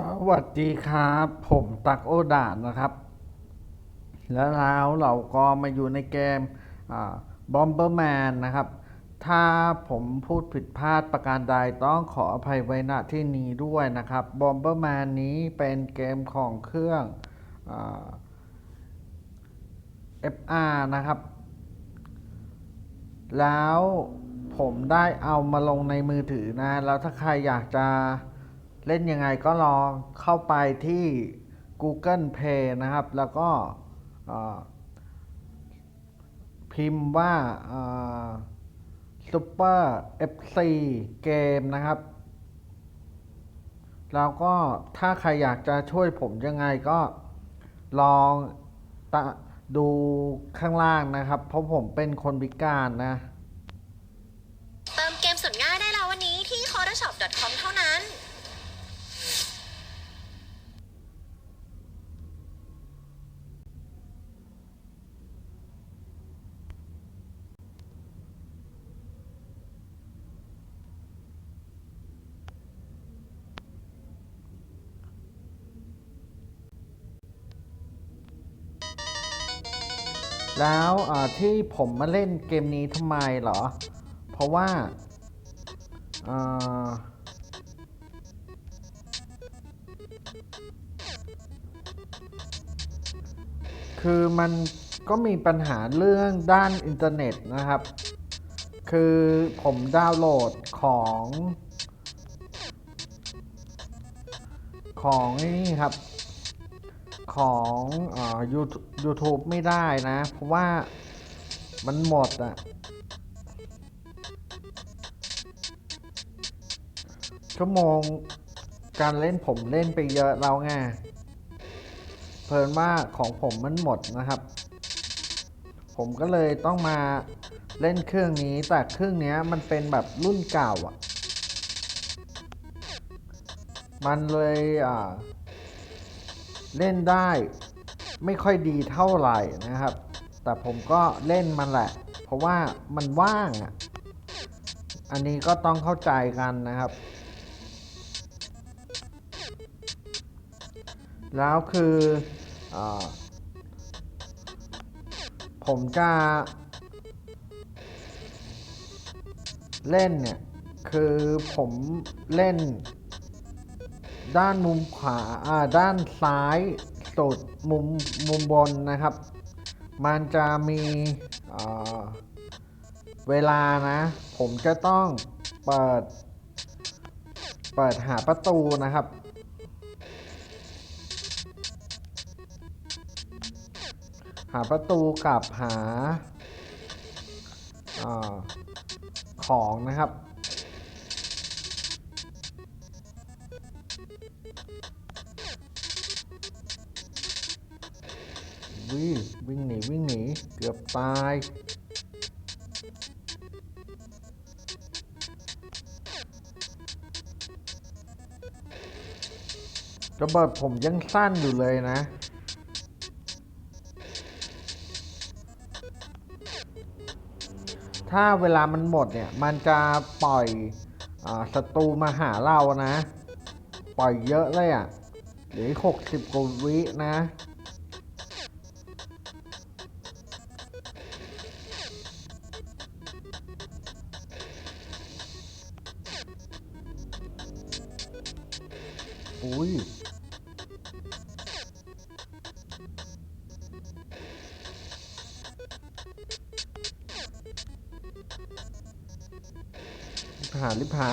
สวัสดีครับ ผมตักโอดานนะครับ แล้วแล้วเราก็มาอยู่ในเกมบอมเบอร์แมนนะครับ ถ้าผมพูดผิดพลาดประการใดต้องขออภัยไว้ณที่นี้ด้วยนะครับบอมเบอร์แมนนี้เป็นเกมของเครื่องอา FR นะครับ แล้วผมได้เอามาลงในมือถือนะ แล้วถ้าใครอยากจะ เล่นยังไงก็ลองเข้าไปที่ Google Play นะครับ แล้วก็พิมพ์ว่า Super FC เกมนะครับ แล้วก็ถ้าใครอยากจะช่วยผมยังไงก็ลองดูข้างล่างนะครับ เพราะผมเป็นคนพิการนะ แล้วที่ผมมาเล่นเกมนี้ทำไมเหรอ เพราะว่าคือมันก็มีปัญหาเรื่องด้านอินเทอร์เน็ตนะครับ คือผมดาวน์โหลดของ ของนี่ครับ ของอ่า YouTube ไม่ได้นะ เพราะว่ามันหมดอะชั่วโมงการเล่นผมเล่นไปเยอะแล้วไงเพลินว่าของผมมันหมดนะครับ ผมก็เลยต้องมาเล่นเครื่องนี้แต่เครื่องนี้มันเป็นแบบรุ่นเก่าอะ มันเลยอ่า เล่นได้ไม่ค่อยดีเท่าไหร่นะครับ แต่ผมก็เล่นมันแหละ เพราะว่ามันว่างอะ อันนี้ก็ต้องเข้าใจกันนะครับ แล้วคืออผมจะเล่นเนี่ย คือผมเล่น ด้านมุมขวาอ่าด้านซ้ายสุดมุมมุมบนนะครับ มันจะมีเวลานะ ผมจะต้องเปิด เปิดหาประตูนะครับ หาประตูกับหาอาของนะครับ วิ่งวิ่งหนี วิ่งหนี เกือบตาย ระเบิดผมยังสั้นอยู่เลยนะ ถ้าเวลามันหมดเนี่ย มันจะปล่อยอศัตรูมาหาเรานะ ปล่อยเยอะเลยอะ่ะ เหลือหกสิบกว่าวินะ อุ้ยหารีบหา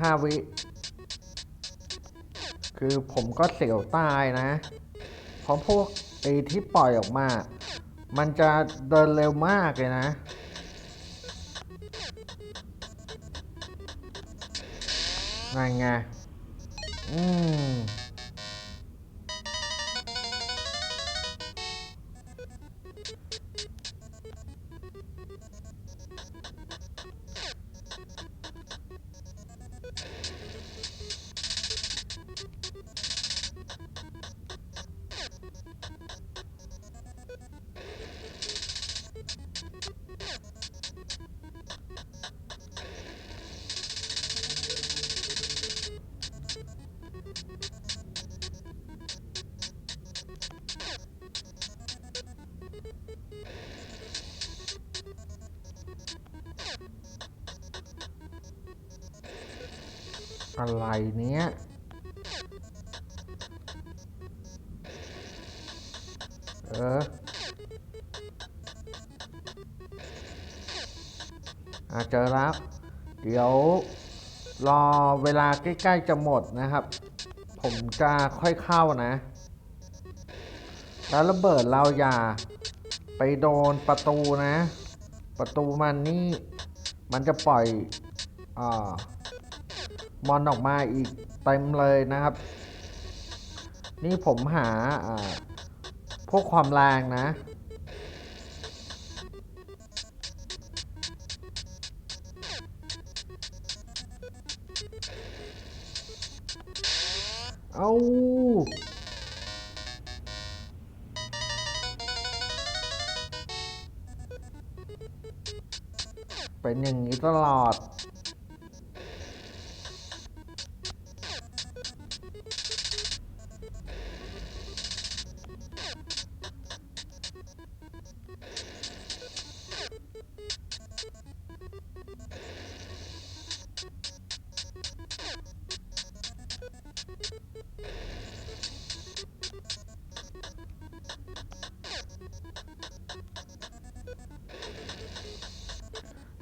ห้าวิ คือผมก็เสียวตายนะ เพราะพวกไอ้ที่ปล่อยออกมา มันจะเดินเร็วมากเลยนะ นั่นไง อืม อะไรเนี้ยเอออะเจอแล้วเดี๋ยวรอเวลาใกล้ ๆ จะหมดนะครับ ผมจะค่อยเข้านะ แล้วระเบิดเราอย่าไปโดนประตูนะ ประตูมันนี่ มันจะปล่อยอ่า มอนออกมาอีกเต็มเลยนะครับ นี่ผมหาพวกความแรงนะ เอาเป็นอย่างนี้ตลอด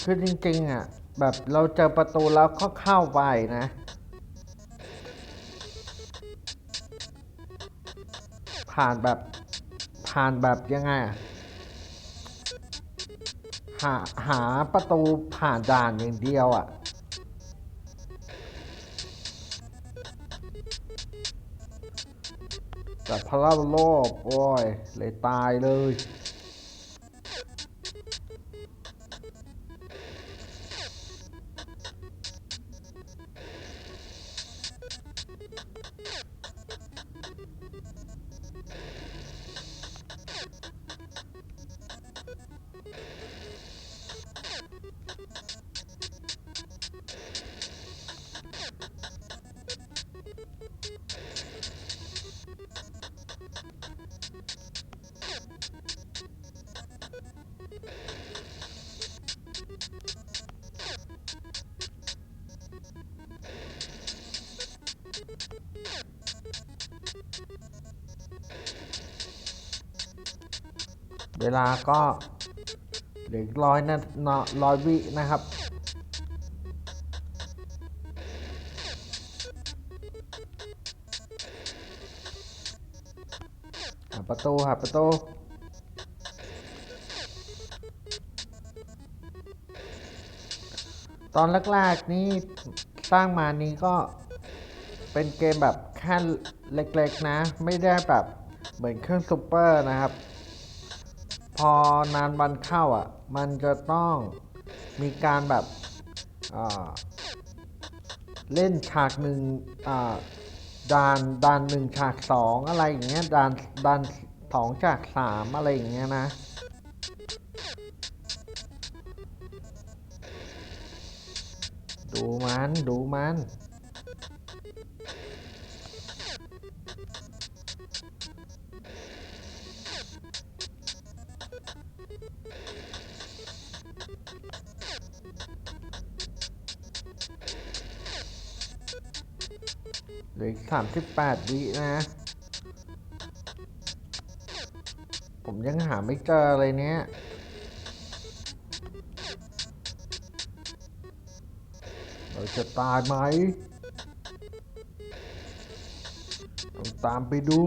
คือจริงๆอะ แบบเราเจอประตูแล้วก็เข้าไปนะ ผ่านแบบผ่านแบบยังไงอะหาหาประตูผ่านด่านอย่างเดียวอะแต่พลังโลภโอ้ยเลยตายเลย เวลาก็เหลือร้อยนะร้อยวินะครับ หาประตูหาประตูตอนแรกๆนี่สร้างมานี้ก็เป็นเกมแบบแค่เล็กๆนะ ไม่ได้แบบเหมือนเครื่องซูเปอร์นะครับ อนานวันเข้าอะ มันจะต้องมีการแบบเล่นฉากหนึ่งด่านด่านหนึ่งฉากสองอะไรอย่างเงี้ยด่านด่านสองฉากสามอะไรอย่างเงี้ยนะดูมัน ดูมัน เหลืออีกสามสิบแปดวินะ ผมยังหาไม่เจอเลยเนี้ยเราจะตายไหม ต้องตามไปดู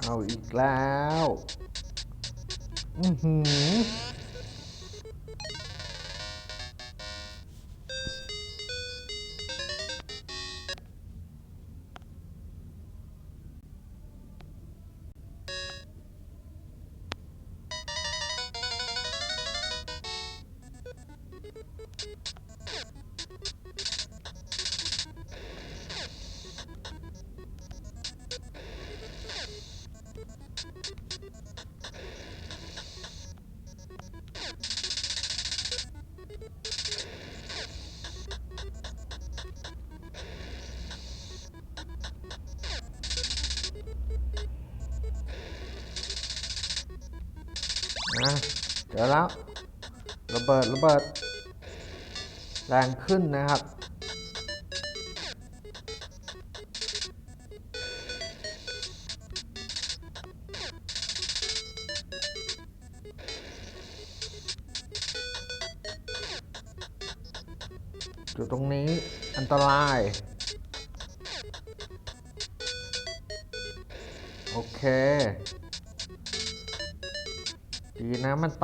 เอาอีกแล้ว อือหือ อะเจอแล้วระเบิดระเบิด แรงขึ้นนะครับอยู่ตรงนี้อันตราย โอเค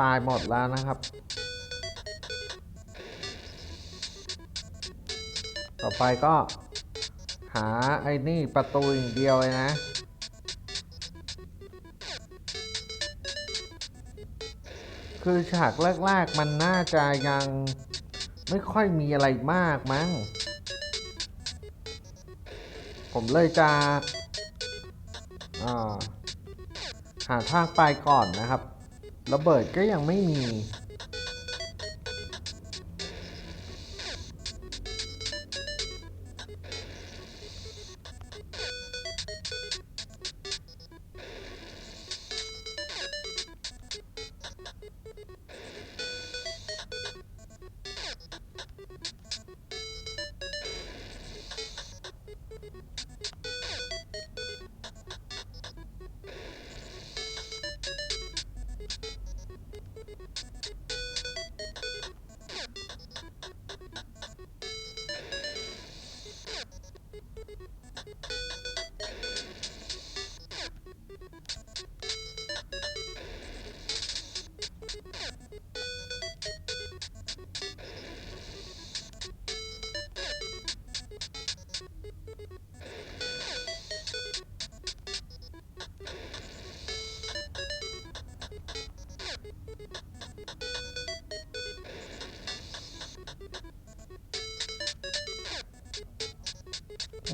ตายหมดแล้วนะครับ ต่อไปก็ หาไอ้นี่ประตูอย่างเดียวเลยนะคือฉากแรกๆ มันน่าจะยังไม่ค่อยมีอะไรมากมั้ง ผมเลยจะาหาทางไปก่อนนะครับ ระเบิดก็ยังไม่มี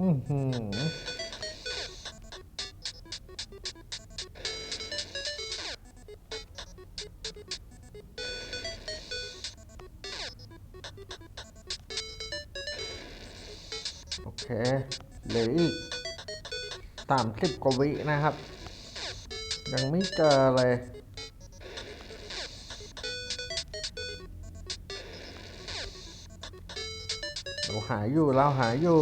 อือหือโอเคเหลืออีกสามสิบกว่าวินะครับ ยังไม่เจอเลยเราหาอยู่เราหาอยู่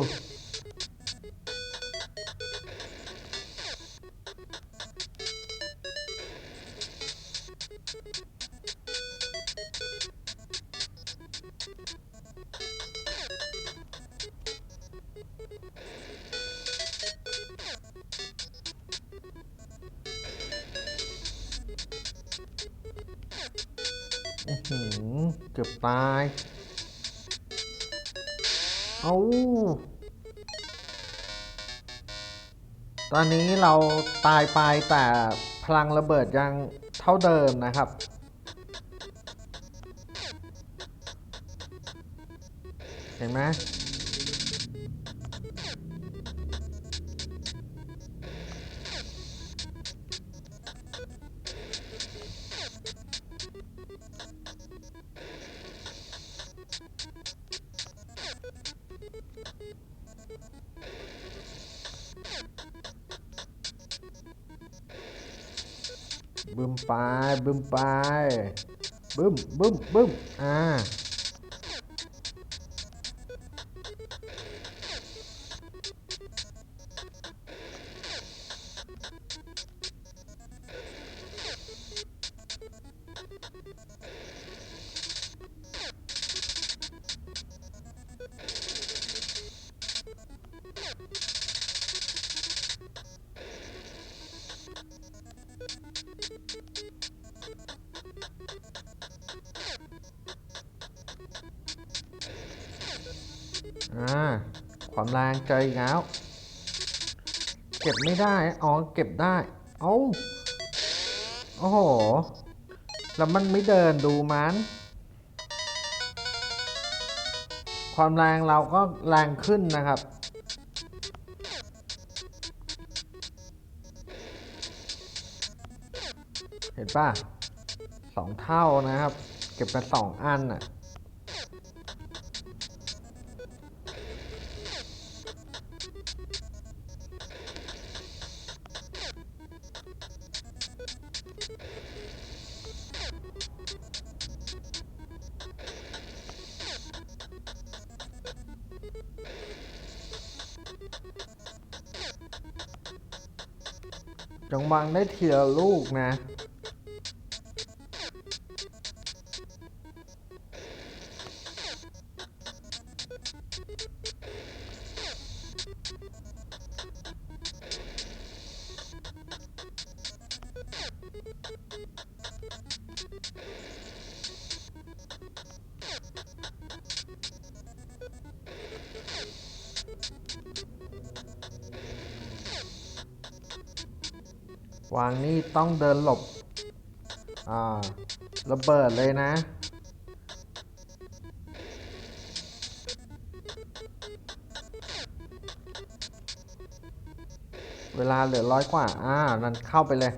เกือบตาย เอาตอนนี้เราตายไปแต่พลังระเบิดยังเท่าเดิมนะครับ เห็นไหม บึมไปบึมไปบึมบึมบึมอ่าอ่า ความแรงเจออีกแล้ว เก็บไม่ได้ อ๋อ เก็บได้ เอาโอ้โห แล้วมันไม่เดินดูมัน ความแรงเราก็แรงขึ้นนะครับเห็นป่ะสองเท่านะครับ เก็บไปสองอันน่ะ ยังวางได้ทีละลูกนะ ต้องเดินหลบ อ่า ระเบิดเลยนะ เวลาเหลือร้อยกว่า อ่า นั่นเข้าไปเลย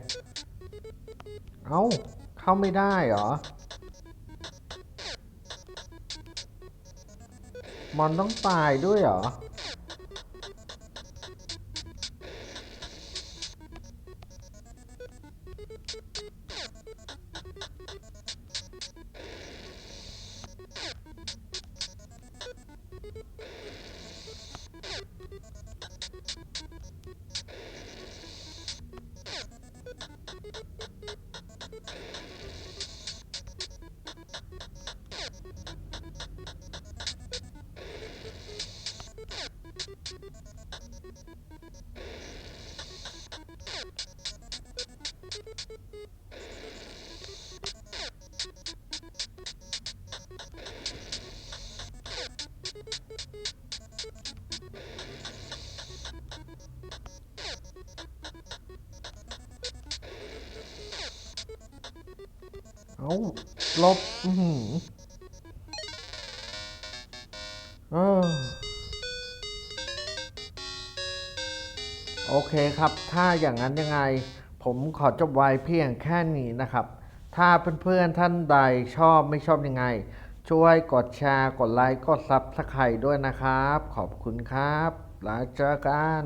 เอ้า เข้าไม่ได้เหรอ มอนต้องตายด้วยเหรอ เอาลบอือหือเออโอเคครับ ถ้าอย่างนั้นยังไง ผมขอจบไว้เพียงแค่นี้นะครับ ถ้าเพื่อนๆท่านใดชอบไม่ชอบยังไง ช่วยกดแชร์ กดไลค์ กดซับสไคร์ด้วยนะครับ ขอบคุณครับ แล้วเจอกัน